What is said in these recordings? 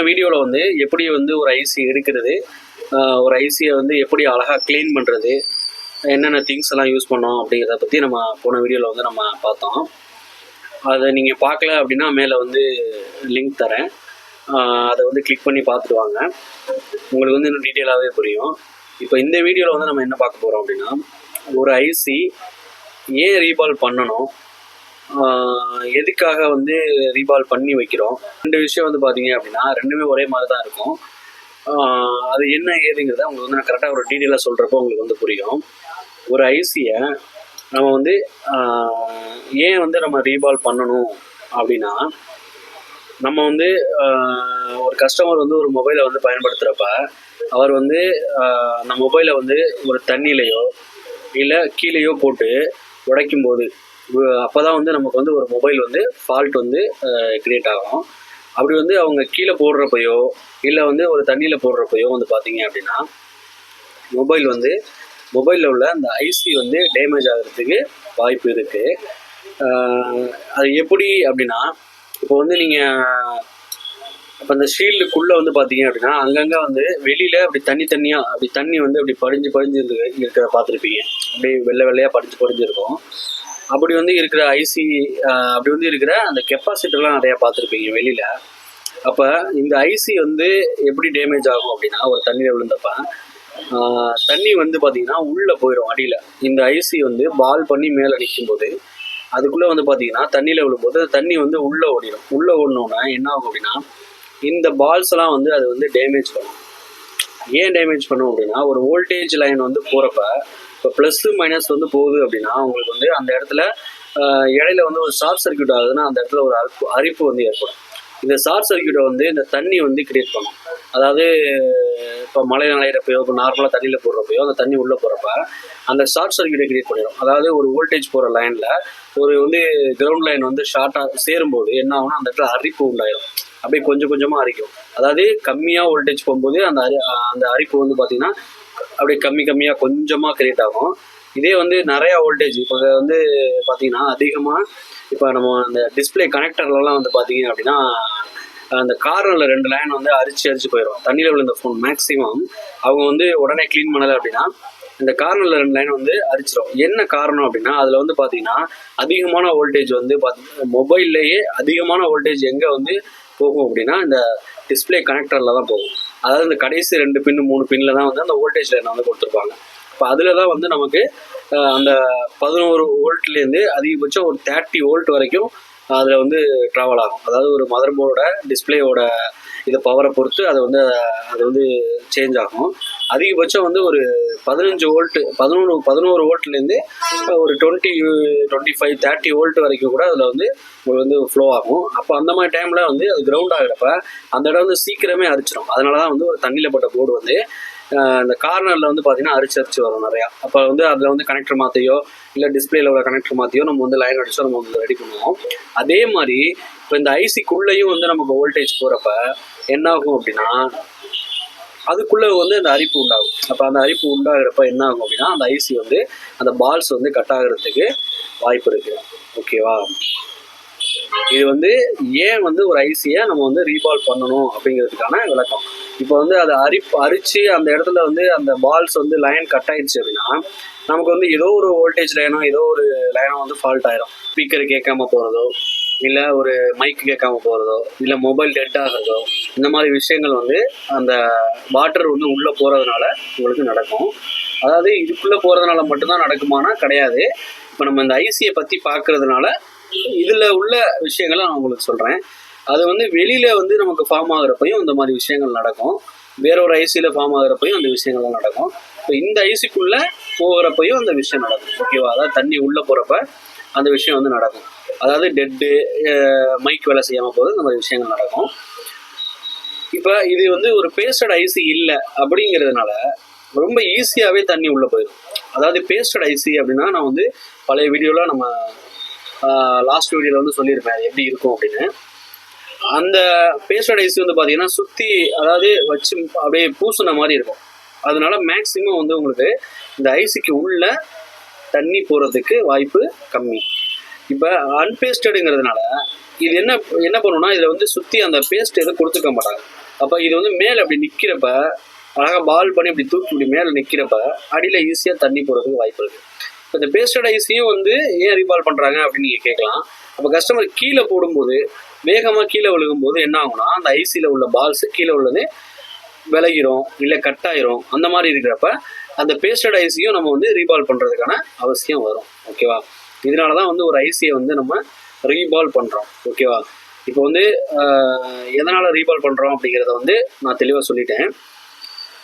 போன வீடியோவில் வந்து எப்படி வந்து ஒரு ஐசி எடுக்கிறது ஒரு ஐசியை வந்து எப்படி அழகாக க்ளீன் பண்ணுறது என்னென்ன திங்ஸ் எல்லாம் யூஸ் பண்ணோம் அப்படிங்கிறத பற்றி நம்ம போன வீடியோவில் வந்து நம்ம பார்த்தோம். அதை நீங்கள் பார்க்கல அப்படின்னா மேலே வந்து லிங்க் தரேன். அதை வந்து கிளிக் பண்ணி பார்த்துட்டு வாங்க. உங்களுக்கு வந்து இன்னும் டீட்டெயிலாகவே புரியும். இப்போ இந்த வீடியோவில் வந்து நம்ம என்ன பார்க்க போகிறோம் அப்படின்னா ஒரு ஐசி ஏன் ரீபால் பண்ணணும்? எதுக்காக வந்து ரீபால் பண்ணி வைக்கிறோம்? ரெண்டு விஷயம் வந்து பார்த்தீங்க அப்படின்னா ரெண்டுமே ஒரே மாதிரி தான் இருக்கும் அது என்ன ஏதுங்கிறத உங்களுக்கு வந்து நான் கரெக்டாக ஒரு டீட்டெயிலாக சொல்கிறப்போ உங்களுக்கு வந்து புரியும். ஒரு ஐசியை நம்ம வந்து ஏன் வந்து நம்ம ரீபால் பண்ணணும் அப்படின்னா நம்ம வந்து ஒரு கஸ்டமர் வந்து ஒரு மொபைலை வந்து பயன்படுத்துகிறப்ப அவர் வந்து அந்த மொபைலை வந்து ஒரு தண்ணியிலையோ இல்லை கீழேயோ போட்டு உடைக்கும்போது அப்போ தான் வந்து நமக்கு வந்து ஒரு மொபைல் வந்து ஃபால்ட் வந்து கிரியேட் ஆகும். அப்படி வந்து அவங்க கீழே போடுறப்பையோ இல்லை வந்து ஒரு தண்ணியில் போடுறப்பையோ வந்து பார்த்தீங்க அப்படின்னா மொபைல் வந்து மொபைலில் உள்ள அந்த ஐசி வந்து டேமேஜ் ஆகிறதுக்கு வாய்ப்பு இருக்குது அது எப்படி அப்படின்னா இப்போ வந்து நீங்கள் இப்போ அந்த ஷீல்டுக்குள்ளே வந்து பார்த்தீங்க அப்படின்னா அங்கங்கே வந்து வெளியில் அப்படி தண்ணி தண்ணியாக அப்படி தண்ணி வந்து அப்படி படிஞ்சு படிஞ்சு இருந்து இருக்கிற பார்த்துருப்பீங்க அப்படியே வெள்ளை வெள்ளையாக படிஞ்சு படிஞ்சு இருக்கும். அப்படி வந்து இருக்கிற ஐசி அப்படி வந்து இருக்கிற அந்த கெப்பாசிட்டர்லாம் நிறையா பார்த்துருப்பீங்க வெளியில். அப்போ இந்த ஐசி வந்து எப்படி டேமேஜ் ஆகும் அப்படின்னா ஒரு தண்ணியில் விழுந்தப்ப தண்ணி வந்து பார்த்தீங்கன்னா உள்ளே போயிடும் அடியில். இந்த ஐசி வந்து பால் பண்ணி மேலே நிற்கும்போது அதுக்குள்ளே வந்து பார்த்தீங்கன்னா தண்ணியில் விழும்போது தண்ணி வந்து உள்ளே ஓடிடும் உள்ளே ஓடணுன்னா என்ன ஆகும் அப்படின்னா இந்த பால்ஸ் எல்லாம் வந்து அது வந்து டேமேஜ் பண்ணும். ஏன் டேமேஜ் பண்ணும் அப்படின்னா ஒரு வோல்டேஜ் லைன் வந்து போகிறப்ப இப்போ ப்ளஸ் மைனஸ் வந்து போகுது அப்படின்னா உங்களுக்கு வந்து அந்த இடத்துல இடையில வந்து ஒரு ஷார்ட் சர்க்கியூட் ஆகுதுன்னா அந்த இடத்துல ஒரு அரிப்பு அரிப்பு வந்து ஏற்படும். இந்த ஷார்ட் சர்க்யூட்டை வந்து இந்த தண்ணி வந்து கிரியேட் பண்ணும். அதாவது இப்போ மழை நனையிறப்பையோ இப்போ நார்மலாக தண்ணியில் போடுறப்பையோ அந்த தண்ணி உள்ளே போகிறப்ப அந்த ஷார்ட் சர்க்கியூட்டை கிரியேட் பண்ணிடும் அதாவது ஒரு வோல்டேஜ் போகிற லைனில் ஒரு வந்து கிரவுண்ட் லைன் வந்து ஷார்ட்டாக சேரும்போது என்ன ஆகும்னா அந்த இடத்துல அரிப்பு உண்டாயிடும் அப்படியே கொஞ்சம் கொஞ்சமாக அரிக்கும். அதாவது கம்மியாக வோல்டேஜ் போகும்போது அந்த அரி அந்த அரிப்பு வந்து பார்த்திங்கன்னா அப்படியே கம்மி கம்மியாக கொஞ்சமாக கிரியேட் ஆகும். இதே வந்து நிறையா வோல்டேஜ் இப்போ வந்து பார்த்தீங்கன்னா அதிகமாக இப்போ நம்ம அந்த டிஸ்பிளே கனெக்டர்லலாம் வந்து பார்த்தீங்க அப்படின்னா அந்த கார்னரில் ரெண்டு லைன் வந்து அரிச்சு அரிச்சு போயிடும் தண்ணியில் விழுந்த ஃபோன் மேக்ஸிமம் அவங்க வந்து உடனே க்ளீன் பண்ணலை அப்படின்னா இந்த கார்னரில் ரெண்டு லைன் வந்து அரிச்சிடும் என்ன காரணம் அப்படின்னா அதில் வந்து பார்த்தீங்கன்னா அதிகமான வோல்டேஜ் வந்து பார்த்தி மொபைல்லையே அதிகமான வோல்டேஜ் எங்கே வந்து போகும் அப்படின்னா இந்த டிஸ்பிளே கனெக்டரில் தான் போகும். அதாவது இந்த கடைசி ரெண்டு பின்னு மூணு பின்னில் தான் வந்து அந்த வோல்டேஜ் லைனை வந்து கொடுத்துருப்பாங்க. இப்போ அதில் தான் வந்து நமக்கு அந்த பதினோரு வோல்ட்லேருந்து அதிகபட்சம் ஒரு தேர்ட்டி வோல்ட் வரைக்கும் அதில் வந்து ட்ராவல் ஆகும். அதாவது ஒரு மதர் போர்டோட டிஸ்பிளேயோட இதை பவரை பொறுத்து அதை வந்து அது வந்து சேஞ்ச் ஆகும். அதிகபட்சம் வந்து ஒரு பதினஞ்சு வோல்ட்டு பதினொன்று பதினோரு வோல்ட்லேருந்து ஒரு twenty twenty five thirty volt வரைக்கும் கூட அதில் வந்து உங்களுக்கு வந்து ஃப்ளோ ஆகும். அப்போ அந்த மாதிரி டைமில் வந்து அது கிரவுண்ட் ஆகிறப்ப அந்த இடம் வந்து சீக்கிரமே அரிச்சிடும் அதனால தான் வந்து ஒரு தண்ணியில் போட்ட போர்டு வந்து அந்த இந்த கார்னரில் வந்து பார்த்தீங்கன்னா அரிச்சு அரிச்சு வரும் நிறையா. அப்போ வந்து அதில் வந்து கனெக்டர் மாற்றியோ இல்லை டிஸ்பிளேல உள்ள கனெக்டர் மாற்றியோ நம்ம வந்து லைன் அடிச்சோ நம்ம வந்து ரெடி பண்ணுவோம். அதே மாதிரி இப்போ இந்த ஐசிக்குள்ளேயும் வந்து நமக்கு வோல்டேஜ் போகிறப்ப என்ன ஆகும் அப்படின்னா அதுக்குள்ளே வந்து அந்த அரிப்பு உண்டாகும். அப்போ அந்த அரிப்பு உண்டாகிறப்ப என்ன ஆகும் அப்படின்னா அந்த ஐசி வந்து அந்த பால்ஸ் வந்து கட் ஆகிறதுக்கு வாய்ப்பு இருக்கு. ஓகேவா இது வந்து ஏன் வந்து ஒரு ஐசியை நம்ம வந்து ரீபால் பண்ணணும் அப்படிங்கிறதுக்கான விளக்கம். இப்போ வந்து அதை அரிப் அரிச்சு அந்த இடத்துல வந்து அந்த பால்ஸ் வந்து லைன் கட் ஆயிடுச்சு அப்படின்னா நமக்கு வந்து ஏதோ ஒரு வோல்டேஜ் லைனோ ஏதோ ஒரு லைனோ வந்து ஃபால்ட் ஆயிரும். ஸ்பீக்கர் கேட்காம போகிறதோ இல்லை ஒரு மைக் கேட்காம போகிறதோ இல்லை மொபைல் டெட் ஆகிறதோ இந்த மாதிரி விஷயங்கள் வந்து அந்த வாட்டர் வந்து உள்ளே போகிறதுனால உங்களுக்கு நடக்கும். அதாவது இதுக்குள்ளே போகிறதுனால மட்டும்தான் நடக்குமானா கிடையாது. இப்போ நம்ம இந்த ஐசியை பற்றி பார்க்குறதுனால இதில் உள்ள விஷயங்களை நான் உங்களுக்கு சொல்கிறேன் அது வந்து வெளியில் வந்து நமக்கு ஃபார்ம் ஆகுறப்பையும் இந்த மாதிரி விஷயங்கள் நடக்கும். வேற ஒரு ஐசியில் ஃபார்ம் ஆகுறப்பையும் அந்த விஷயங்கள்லாம் நடக்கும். இப்போ இந்த ஐசிக்குள்ளே போகிறப்பையும் அந்த விஷயம் நடக்கும். ஓகேவா அதாவது தண்ணி உள்ளே போகிறப்ப அந்த விஷயம் வந்து நடக்கும். அதாவது டெட்டு மைக் வேலை செய்யாமல் போகுது. இந்த மாதிரி விஷயங்கள் நடக்கும். இப்போ இது வந்து ஒரு பேஸ்டட் ஐசி இல்லை அப்படிங்கிறதுனால ரொம்ப ஈஸியாகவே தண்ணி உள்ளே போயிடும். அதாவது பேஸ்டட் ஐசி அப்படின்னா நான் வந்து பழைய வீடியோவில் நம்ம லாஸ்ட் வீடியோவில் வந்து சொல்லியிருப்பேன். அது எப்படி இருக்கும் அப்படின்னு. அந்த பேஸ்டட் ஐசி வந்து பார்த்தீங்கன்னா சுற்றி அதாவது வச்சு அப்படியே பூசுன மாதிரி இருக்கும். அதனால மேக்ஸிமம் வந்து உங்களுக்கு இந்த ஐசிக்கு உள்ள தண்ணி போகிறதுக்கு வாய்ப்பு கம்மி. இப்போ அன்பேஸ்டடுங்கிறதுனால இது என்ன என்ன பண்ணுன்னா இதில் வந்து சுற்றி அந்த பேஸ்ட் எதுவும் கொடுத்துக்க மாட்டாங்க. அப்போ இது வந்து மேலே அப்படி நிற்கிறப்ப அழகாக பால் பண்ணி அப்படி தூக்கி இப்படி மேலே நிற்கிறப்ப அடியில் ஈஸியாக தண்ணி போடுறதுக்கு வாய்ப்பு இருக்குது இப்போ இந்த பேஸ்டட் ஐஸையும் வந்து ஏன் ரீபால் பண்ணுறாங்க அப்படின்னு நீங்கள் கேட்கலாம். அப்போ கஸ்டமர் கீழே போடும்போது வேகமாக கீழே விழுகும்போது என்ன ஆகும்னா அந்த ஐசியில் உள்ள பால்ஸ் கீழே உள்ளது விலகிரும் இல்லை கட் ஆயிரும். அந்த மாதிரி இருக்கிறப்ப அந்த பேஸ்டட் ஐஸையும் நம்ம வந்து ரீபால் பண்ணுறதுக்கான அவசியம் வரும். ஓகேவா இதனால தான் வந்து ஒரு ஐசியை வந்து நம்ம ரீபால் பண்ணுறோம் ஓகேவா இப்போ வந்து எதனால் ரீபால் பண்ணுறோம் அப்படிங்கிறத வந்து நான் தெளிவாக சொல்லிட்டேன்.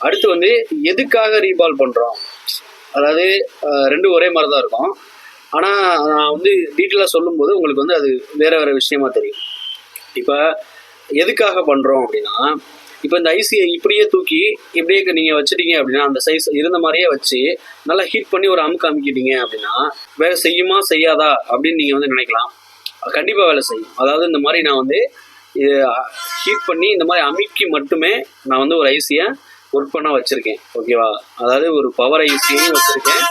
அடுத்து வந்து எதுக்காக ரீபால் பண்ணுறோம் அதாவது ரெண்டும் ஒரே மாதிரி தான் இருக்கும். ஆனால் நான் வந்து டீட்டெயிலாக சொல்லும்போது உங்களுக்கு வந்து அது வேறு வேறு விஷயமா தெரியும். இப்போ எதுக்காக பண்ணுறோம் அப்படின்னா இப்போ இந்த ஐசியை இப்படியே தூக்கி இப்படியே நீங்கள் வச்சுட்டீங்க அப்படின்னா அந்த சைஸ் இருந்த மாதிரியே வச்சு நல்லா ஹீட் பண்ணி ஒரு அமுக்கு அமுக்கிட்டீங்க அப்படின்னா வேலை செய்யுமா செய்யாதா அப்படின்னு நீங்கள் வந்து நினைக்கலாம். கண்டிப்பாக வேலை செய்யும். அதாவது இந்த மாதிரி நான் வந்து ஹீட் பண்ணி இந்த மாதிரி அமுக்கி மட்டுமே நான் வந்து ஒரு ஐசியை ஒர்க் பண்ண வச்சுருக்கேன். ஓகேவா அதாவது ஒரு பவர் ஐசியையும் வச்சுருக்கேன்.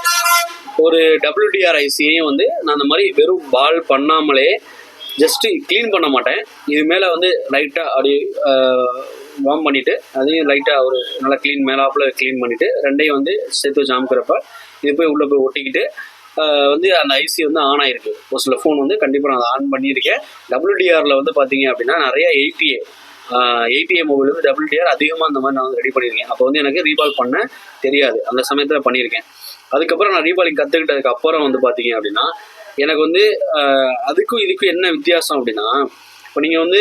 ஒரு டபிள்யூடிஆர் ஐசியையும் வந்து நான் அந்த மாதிரி வெறும் பால் பண்ணாமலே ஜஸ்ட்டு க்ளீன் பண்ண மாட்டேன். இது மேலே வந்து லைட்டாக அப்படி வார்ம் பண்ணிவிட்டு அதையும் லைட்டாக ஒரு நல்லா க்ளீன் மேலாப்பில் க்ளீன் பண்ணிவிட்டு ரெண்டையும் வந்து சேர்த்து வச்சு அமுக்கிறப்ப இது போய் உள்ளே போய் ஒட்டிக்கிட்டு வந்து அந்த ஐசி வந்து ஆன் ஆகிருக்கு ஒரு சில ஃபோன் வந்து கண்டிப்பாக நான் அதை ஆன் பண்ணியிருக்கேன். டபிள்யூடிஆரில் வந்து பார்த்தீங்க அப்படின்னா நிறைய எயிட்டிஏ எயிட்டிஏ மொபைல் வந்து டபிள்யூடிஆர் அதிகமாக அந்த மாதிரி நான் வந்து ரெடி பண்ணியிருக்கேன். அப்போ வந்து எனக்கு ரீபால் பண்ண தெரியாது. அந்த சமயத்தில் பண்ணியிருக்கேன். அதுக்கப்புறம் நான் ரீபாலிங் கற்றுக்கிட்டதுக்கு அப்புறம் வந்து பார்த்தீங்க அப்படின்னா எனக்கு வந்து அதுக்கும் இதுக்கும் என்ன வித்தியாசம் அப்படின்னா இப்போ நீங்கள் வந்து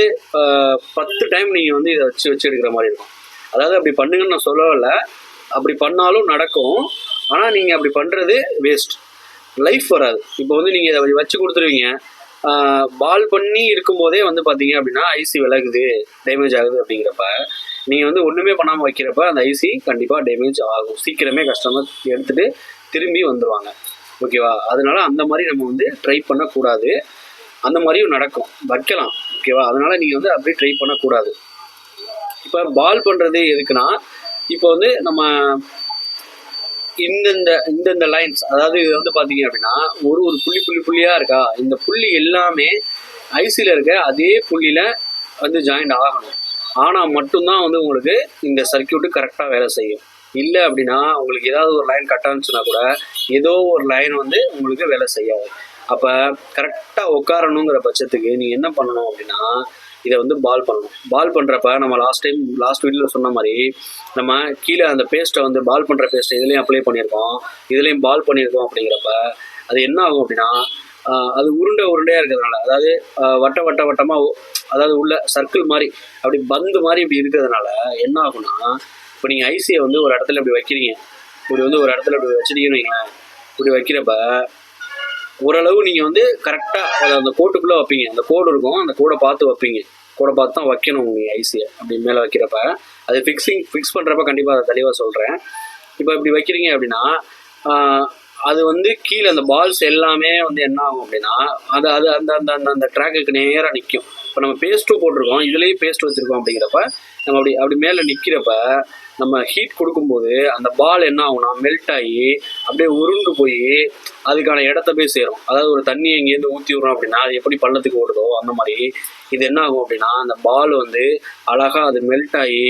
பத்து டைம் நீங்கள் வந்து இதை வச்சு வச்சு எடுக்கிற மாதிரி இருக்கும். அதாவது அப்படி பண்ணுங்கன்னு நான் சொல்லலை அப்படி பண்ணாலும் நடக்கும். ஆனால் நீங்கள் அப்படி பண்ணுறது வேஸ்ட் லைஃப் வராது. இப்போ வந்து நீங்கள் இதை வச்சு கொடுத்துருவீங்க. பால் பண்ணி இருக்கும்போதே வந்து பார்த்தீங்க அப்படின்னா ஐசி விலகுது டேமேஜ் ஆகுது அப்படிங்கிறப்ப நீங்கள் வந்து ஒன்றுமே பண்ணாமல் வைக்கிறப்ப அந்த ஐசி கண்டிப்பாக டேமேஜ் ஆகும். சீக்கிரமே கஸ்டமர் எடுத்துகிட்டு திரும்பி வந்துடுவாங்க ஓகேவா அதனால அந்த மாதிரி நம்ம வந்து ட்ரை பண்ணக்கூடாது. அந்த மாதிரியும் நடக்கும். வைக்கலாம். ஓகேவா? அதனால நீங்கள் வந்து அப்படியே ட்ரை பண்ணக்கூடாது. இப்போ பால் பண்ணுறது எதுக்குன்னா இப்போ வந்து நம்ம இந்தந்த இந்தந்த லைன்ஸ் அதாவது இது வந்து பார்த்தீங்க அப்படின்னா ஒரு ஒரு புள்ளி புள்ளி புள்ளியாக இருக்கா? இந்த புள்ளி எல்லாமே ஐசியில் இருக்க அதே புள்ளியில் வந்து ஜாயிண்ட் ஆகணும். ஆனால் மட்டும்தான் வந்து உங்களுக்கு இந்த சர்க்கியூட்டு கரெக்டாக வேலை செய்யும். இல்லை அப்படின்னா உங்களுக்கு ஏதாவது ஒரு லைன் கட் ஆனிச்சுன்னா கூட ஏதோ ஒரு லைன் வந்து உங்களுக்கு வேலை செய்யாது. அப்போ கரெக்டாக உட்காரணுங்கிற பட்சத்துக்கு நீங்கள் என்ன பண்ணணும் அப்படின்னா இதை வந்து பால் பண்ணணும். பால் பண்ணுறப்ப நம்ம லாஸ்ட் டைம் லாஸ்ட் வீடியோவில் சொன்ன மாதிரி நம்ம கீழே அந்த பேஸ்ட்டை வந்து பால் பண்ணுற பேஸ்ட்டை இதுலேயும் அப்ளை பண்ணியிருக்கோம். இதுலேயும் பால் பண்ணியிருக்கோம் அப்படிங்கிறப்ப அது என்ன ஆகும் அப்படின்னா அது உருண்டை உருண்டையாக இருக்கிறதுனால அதாவது வட்ட வட்ட வட்டமாக அதாவது உள்ள சர்க்கிள் மாதிரி அப்படி பந்து மாதிரி இப்படி இருக்கிறதுனால என்ன ஆகும்னா இப்போ நீங்கள் ஐசியை வந்து ஒரு இடத்துல இப்படி வைக்கிறீங்க. இப்படி வந்து ஒரு இடத்துல இப்படி வச்சிட்டீங்கன்னு வைங்களேன். இப்படி வைக்கிறப்ப ஓரளவு நீங்கள் வந்து கரெக்டாக அந்த கோட்டுக்குள்ளே வைப்பீங்க. அந்த கோடு இருக்கும் அந்த கோடை பார்த்து வைப்பீங்க. கோடை பார்த்து தான் வைக்கணும் நீங்கள் ஐசியை அப்படி மேலே வைக்கிறப்ப. அது ஃபிக்ஸிங் ஃபிக்ஸ் பண்ணுறப்ப கண்டிப்பாக அதை தெளிவாக சொல்கிறேன் இப்போ இப்படி வைக்கிறீங்க அப்படின்னா அது வந்து கீழே அந்த பால்ஸ் எல்லாமே வந்து என்ன ஆகும் அப்படின்னா அது அது அந்த அந்த அந்த அந்த ட்ராக்குக்கு நேராக நிற்கும் இப்போ நம்ம பேஸ்ட்டும் போட்டிருக்கோம் இதுலேயும் பேஸ்ட் வச்சுருக்கோம் அப்படிங்கிறப்ப நம்ம அப்படி அப்படி மேலே நிற்கிறப்ப நம்ம ஹீட் கொடுக்கும்போது அந்த பால் என்ன ஆகும்னா மெல்ட் ஆகி அப்படியே உருண்டு போய் அதுக்கான இடத்த போய் சேரும். அதாவது ஒரு தண்ணியை எங்கேருந்து ஊற்றி விடுறோம் அப்படின்னா அது எப்படி பள்ளத்துக்கு ஓடுதோ அந்த மாதிரி இது என்ன ஆகும் அப்படின்னா அந்த பால் வந்து அழகாக அது மெல்ட் ஆகி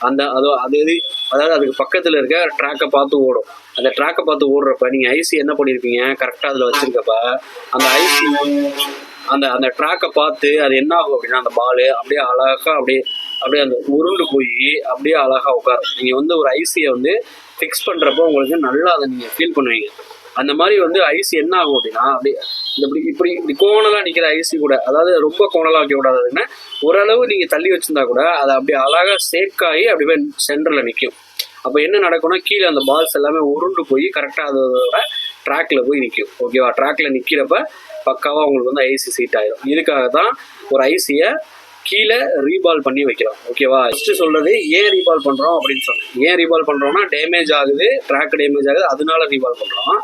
அந்த அது அது எது அதாவது அதுக்கு பக்கத்தில் இருக்க ட்ராக்கை பார்த்து ஓடும். அந்த ட்ராக்கை பார்த்து ஓடுறப்ப நீங்கள் ஐசி என்ன பண்ணியிருப்பீங்க கரெக்டாக அதில் வச்சிருக்கப்ப அந்த ஐசி அந்த அந்த ட்ராக்கை பார்த்து அது என்ன ஆகும் அப்படின்னா அந்த பால் அப்படியே அழகாக அப்படியே அப்படியே அந்த உருண்டு போய் அப்படியே அழகாக உட்காரும் நீங்கள் வந்து ஒரு ஐசியை வந்து ஃபிக்ஸ் பண்ணுறப்போ உங்களுக்கு நல்லா அதை நீங்கள் ஃபீல் பண்ணுவீங்க. அந்த மாதிரி வந்து ஐசி என்ன ஆகும் அப்படின்னா அப்படி இந்த இப்படி இப்படி இப்படி கோணலாக நிற்கிற ஐசி கூட அதாவது ரொம்ப கோணலாக அப்படின்னா ஓரளவு நீங்கள் தள்ளி வச்சிருந்தா கூட அதை அப்படியே அழகாக சேக்காகி அப்படியே சென்டரில் நிற்கும் அப்போ என்ன நடக்கும்னா கீழே அந்த பால்ஸ் எல்லாமே உருண்டு போய் கரெக்டாக அதோட ட்ராக்ல போய் நிற்கும் ஓகேவா ட்ராக்ல நிற்கிறப்ப பக்காவாக உங்களுக்கு வந்து ஐசி சீட் ஆயிடும் இதுக்காக தான் ஒரு ஐசியை கீழே ரீபால் பண்ணி வைக்கிறோம் ஓகேவா ஃபஸ்ட்டு சொல்றது ஏன் ரீபால் பண்ணுறோம் அப்படின்னு சொன்னேன். ஏன் ரீபால் பண்ணுறோம்னா டேமேஜ் ஆகுது ட்ராக் டேமேஜ் ஆகுது அதனால ரீபால் பண்ணுறோம்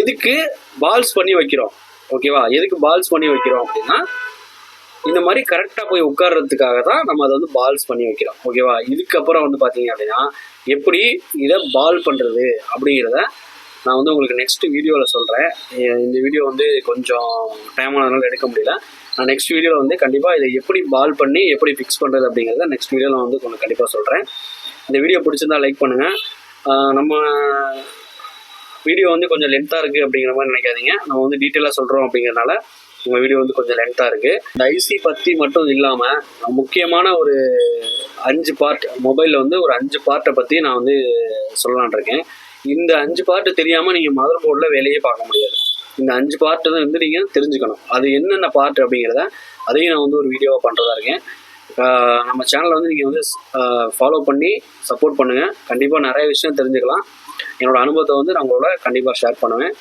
எதுக்கு பால்ஸ் பண்ணி வைக்கிறோம்? ஓகேவா எதுக்கு பால்ஸ் பண்ணி வைக்கிறோம் அப்படின்னா இந்த மாதிரி கரெக்டாக போய் உட்கார்றதுக்காக தான் நம்ம அதை வந்து பால்ஸ் பண்ணி வைக்கிறோம். ஓகேவா இதுக்கப்புறம் வந்து பார்த்தீங்க அப்படின்னா எப்படி இதை பால் பண்ணுறது அப்படிங்கிறத நான் வந்து உங்களுக்கு நெக்ஸ்ட் வீடியோவில் சொல்கிறேன் இந்த வீடியோ வந்து கொஞ்சம் டைம் ஆனதுனால எடுக்க முடியல. நான் நெக்ஸ்ட் வீடியோவில் வந்து கண்டிப்பாக இதை எப்படி பால் பண்ணி எப்படி ஃபிக்ஸ் பண்ணுறது அப்படிங்கிறத நெக்ஸ்ட் வீடியோவில் வந்து உங்களுக்கு கண்டிப்பாக சொல்கிறேன் இந்த வீடியோ பிடிச்சிருந்தா லைக் பண்ணுங்கள் நம்ம வீடியோ வந்து கொஞ்சம் லென்த்தாக இருக்குது அப்படிங்கிற மாதிரி நினைக்காதீங்க. நம்ம வந்து டீட்டெயிலாக சொல்கிறோம் அப்படிங்கிறனால உங்கள் வீடியோ வந்து கொஞ்சம் லென்த்தாக இருக்குது இந்த ஐசி பற்றி மட்டும் இல்லாமல் முக்கியமான ஒரு அஞ்சு பார்ட் மொபைலில் வந்து ஒரு அஞ்சு பார்ட்டை பற்றி நான் வந்து சொல்லலான் இருக்கேன். இந்த அஞ்சு பார்ட்டு தெரியாமல் நீங்கள் மதர் போர்டில் வேலையே பார்க்க முடியாது. இந்த அஞ்சு பார்ட்டு தான் வந்து நீங்கள் தெரிஞ்சுக்கணும். அது என்னென்ன பார்ட் அப்படிங்கிறத அதையும் நான் வந்து ஒரு வீடியோவாக பண்ணுறதா இருக்கேன். நம்ம சேனலை வந்து நீங்கள் வந்து ஃபாலோ பண்ணி சப்போர்ட் பண்ணுங்கள் கண்டிப்பாக நிறைய விஷயம் தெரிஞ்சுக்கலாம். என்னோடய அனுபவத்தை வந்து நான் உங்களோட கண்டிப்பாக ஷேர் பண்ணுவேன்.